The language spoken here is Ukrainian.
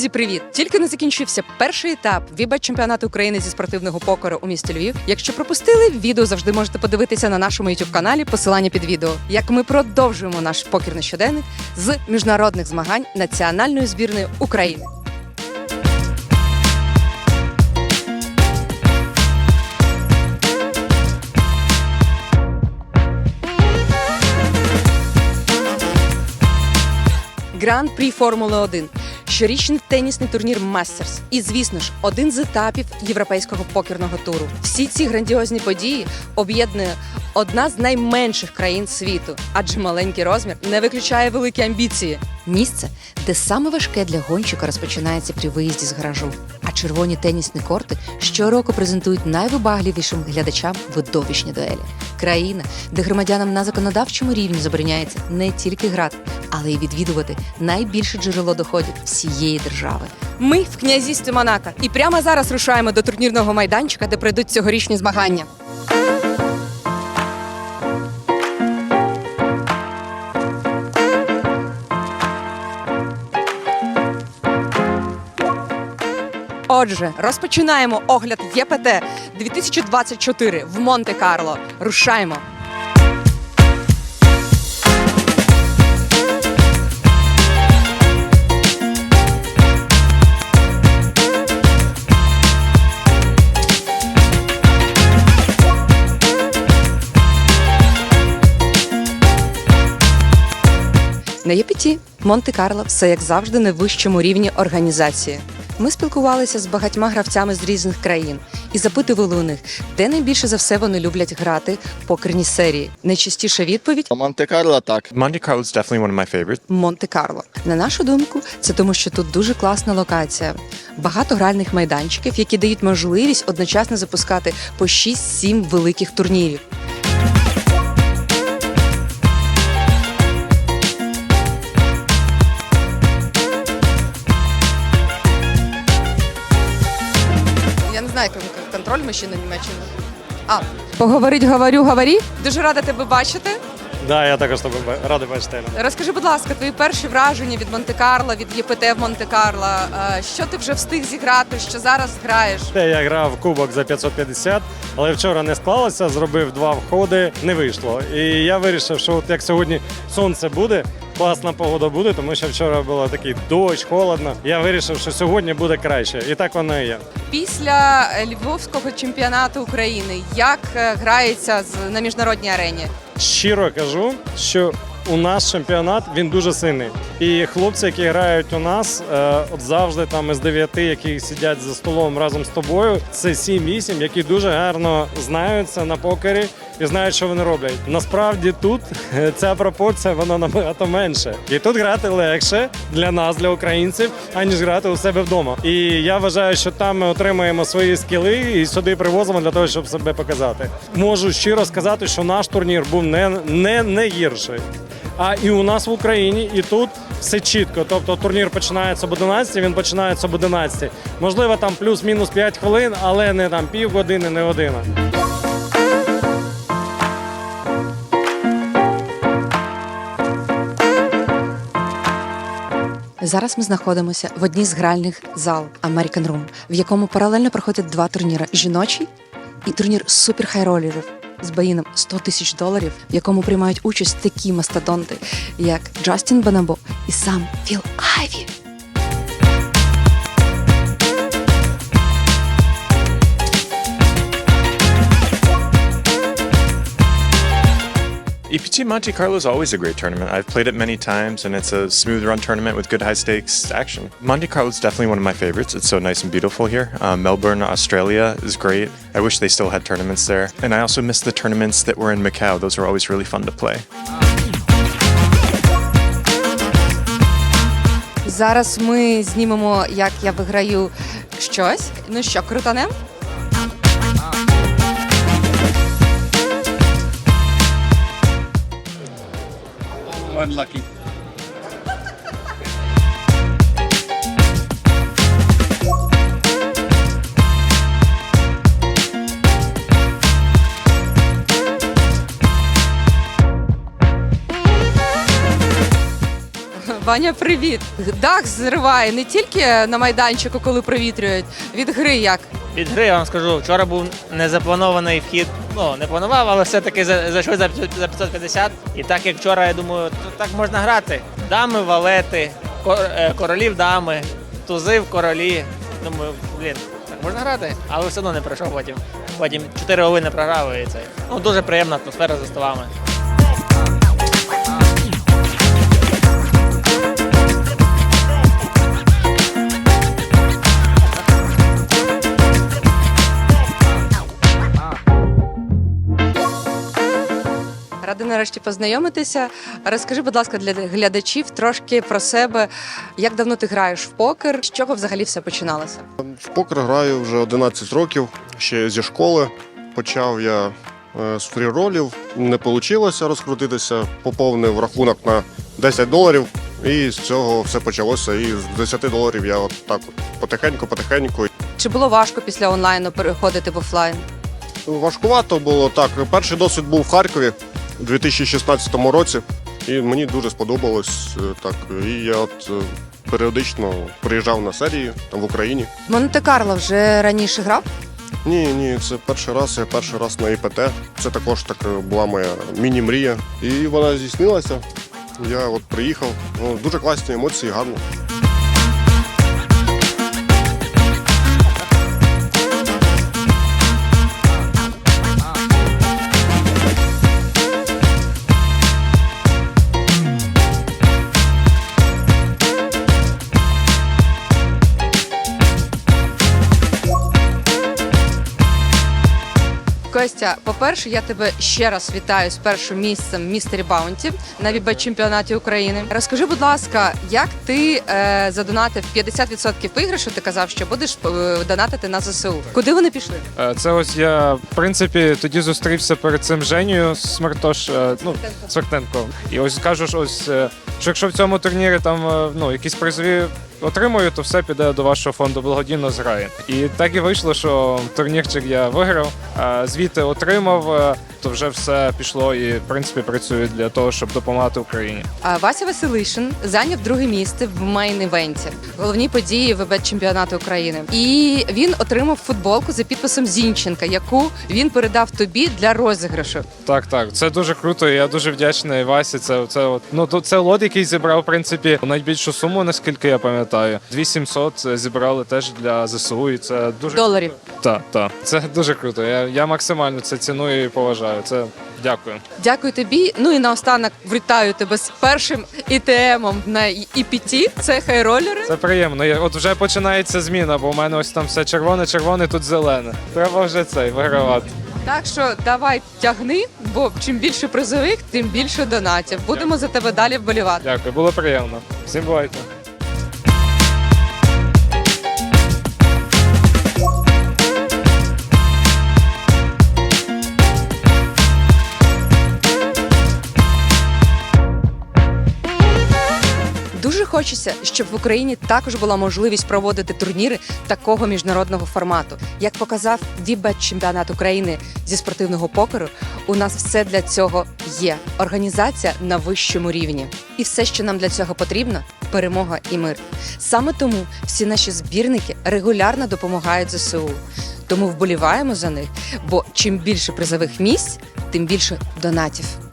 Друзі, привіт! Тільки не закінчився перший етап віба чемпіонату України зі спортивного покору у місті Львів. Якщо пропустили, відео завжди можете подивитися на нашому youtube каналі. Посилання під відео. Як ми продовжуємо наш покерний щоденник з міжнародних змагань національної збірної України. Гран-прі Формули 1 щорічний тенісний турнір Мастерс. І, звісно ж, один з етапів європейського покерного туру. Всі ці грандіозні події об'єднує одна з найменших країн світу, адже маленький розмір не виключає великі амбіції. Місце, де саме важке для гонщика розпочинається при виїзді з гаражу. А червоні тенісні корти щороку презентують найвибагливішим глядачам видовищні дуелі. Країна, де громадянам на законодавчому рівні забороняється не тільки грати, але й відвідувати найбільше джерело доходів всієї держави. Ми в князівстві Монако і прямо зараз рушаємо до турнірного майданчика, де пройдуть цьогорічні змагання. Отже, розпочинаємо огляд ЄПТ 2024 в Монте-Карло. Рушаємо. На ЄПТ Монте-Карло все як завжди на вищому рівні організації. Ми спілкувалися з багатьма гравцями з різних країн і запитували у них, де найбільше за все вони люблять грати в покерні серії. Найчастіша відповідь Монте-Карло так. Monte Carlo is definitely one of my favorites. Монте-Карло. На нашу думку, це тому, що тут дуже класна локація. Багато гральних майданчиків, які дають можливість одночасно запускати по 6-7 великих турнірів. Як контроль мужчина Німеччини. А, поговорить, говорю, говорі. Дуже рада тебе бачити. Да, я також ба- радий бачити. Розкажи, будь ласка, твої перші враження від Монте-Карло, від ЄПТ в Монте-Карло. Е, Що ти вже встиг зіграти? Що зараз граєш? Я грав кубок за 550, але вчора не склалося, зробив два входи, не вийшло. І я вирішив, що от як сьогодні сонце буде, класна погода буде, тому що вчора було такий дощ, холодно. Я вирішив, що сьогодні буде краще. І так воно і є. Після е, Львовського чемпіонату України як е, грається на міжнародній арені? Щиро кажу, що у нас чемпіонат він дуже сильний. І хлопці, які грають у нас, е, от завжди там із дев'яти, які сидять за столом разом з тобою, це 7-8, які дуже гарно знаються на покері і знають, що вони роблять. Насправді тут е, ця пропорція вона набагато менше. І тут грати легше для нас, для українців, аніж грати у себе вдома. І я вважаю, що там ми отримаємо свої скіли і сюди привозимо для того, щоб себе показати. Можу щиро сказати, що наш турнір був не, не, не гірший. А і у нас в Україні, і тут все чітко. Тобто турнір починається об 11, він починається об 11. Можливо, там плюс-мінус 5 хвилин, але не там півгодини, не година. Зараз ми знаходимося в одній з гральних зал American Room, в якому паралельно проходять два турніри: жіночий і турнір супер-хайролерів з баїном 100 тисяч доларів, в якому приймають участь такі мастодонти, як Джастін Банабо і сам Філ Айві. EPT Monte Carlo is always a great tournament. I've played it many times, and it's a smooth run tournament with good high stakes action. Monte Carlo is definitely one of my favorites. It's so nice and beautiful here. Uh, Melbourne, Australia is great. I wish they still had tournaments there. And I also miss the tournaments that were in Macau. Those were always really fun to play. Зараз ми знімемо, як я виграю щось. Ну що, крутанем? Unlucky. Ваня, привіт! Дах зриває не тільки на майданчику, коли провітрюють. Від гри як? Від гри я вам скажу, вчора був незапланований вхід. Ну, не планував, але все-таки зайшли за 550. І так як вчора, я думаю, так можна грати. Дами, валети, е, королів дами, тузи в королі. Думаю, блін, так можна грати, але все одно не пройшов потім. Потім 4 голи програли і це. Ну, дуже приємна атмосфера за столами. Нарешті познайомитися. Розкажи, будь ласка, для глядачів трошки про себе. Як давно ти граєш в покер? З чого взагалі все починалося? В покер граю вже 11 років, ще зі школи. Почав я е, з фрі-ролів, не вийшло розкрутитися, поповнив рахунок на 10 доларів, і з цього все почалося. І з 10 доларів я от так от потихеньку-потихеньку. Чи було важко після онлайну переходити в офлайн? Важкувато було так. Перший досвід був в Харкові у 2016 році, і мені дуже сподобалось е, так. І я от е, періодично приїжджав на серії там в Україні. Монте-Карло вже раніше грав? Ні, ні, це перший раз. Я перший раз на ІПТ. Це також так е, була моя міні-мрія. І вона здійснилася. Я от приїхав. Ну, дуже класні емоції, гарно. Костя, по-перше, я тебе ще раз вітаю з першим місцем містері Баунті на вібет чемпіонаті України. Розкажи, будь ласка, як ти е, задонатив 50% виграшу? Ти казав, що будеш е, донатити на ЗСУ. Куди вони пішли? Е, Це ось я, в принципі, тоді зустрівся перед цим Женєю Смертош, е, ну, Свертенко. І ось кажу, що ось, е, що якщо в цьому турнірі там е, ну, якісь призові отримую, то все піде до вашого фонду благодійно зграє. І так і вийшло, що турнірчик я виграв, а звідти отримав, е, то вже все пішло і в принципі працюю для того, щоб допомагати Україні. А Вася Василишин зайняв друге місце в мейн-івенті, головній події вебет чемпіонату України. І він отримав футболку за підписом Зінченка, яку він передав тобі для розіграшу. Так, так, це дуже круто. і Я дуже вдячний Васі. Це, це от, ну то це лот, який зібрав в принципі найбільшу суму, наскільки я пам'ятаю. 2700 зібрали теж для ЗСУ, і це дуже Доларів. Так, так. Це дуже круто. Я, я максимально це ціную і поважаю. Це дякую. Дякую тобі. Ну і наостанок вітаю тебе з першим ІТМом на ІПТ. Це хайролери. Це приємно. Я, от вже починається зміна, бо у мене ось там все червоне, червоне, тут зелене. Треба вже цей вигравати. Так що давай тягни, бо чим більше призових, тим більше донатів. Будемо за тебе далі вболівати. Дякую, було приємно. Всім бувайте. Хочеться, щоб в Україні також була можливість проводити турніри такого міжнародного формату. Як показав Вібет чемпіонат України зі спортивного покеру, у нас все для цього є. Організація на вищому рівні. І все, що нам для цього потрібно перемога і мир. Саме тому всі наші збірники регулярно допомагають ЗСУ. Тому вболіваємо за них, бо чим більше призових місць, тим більше донатів.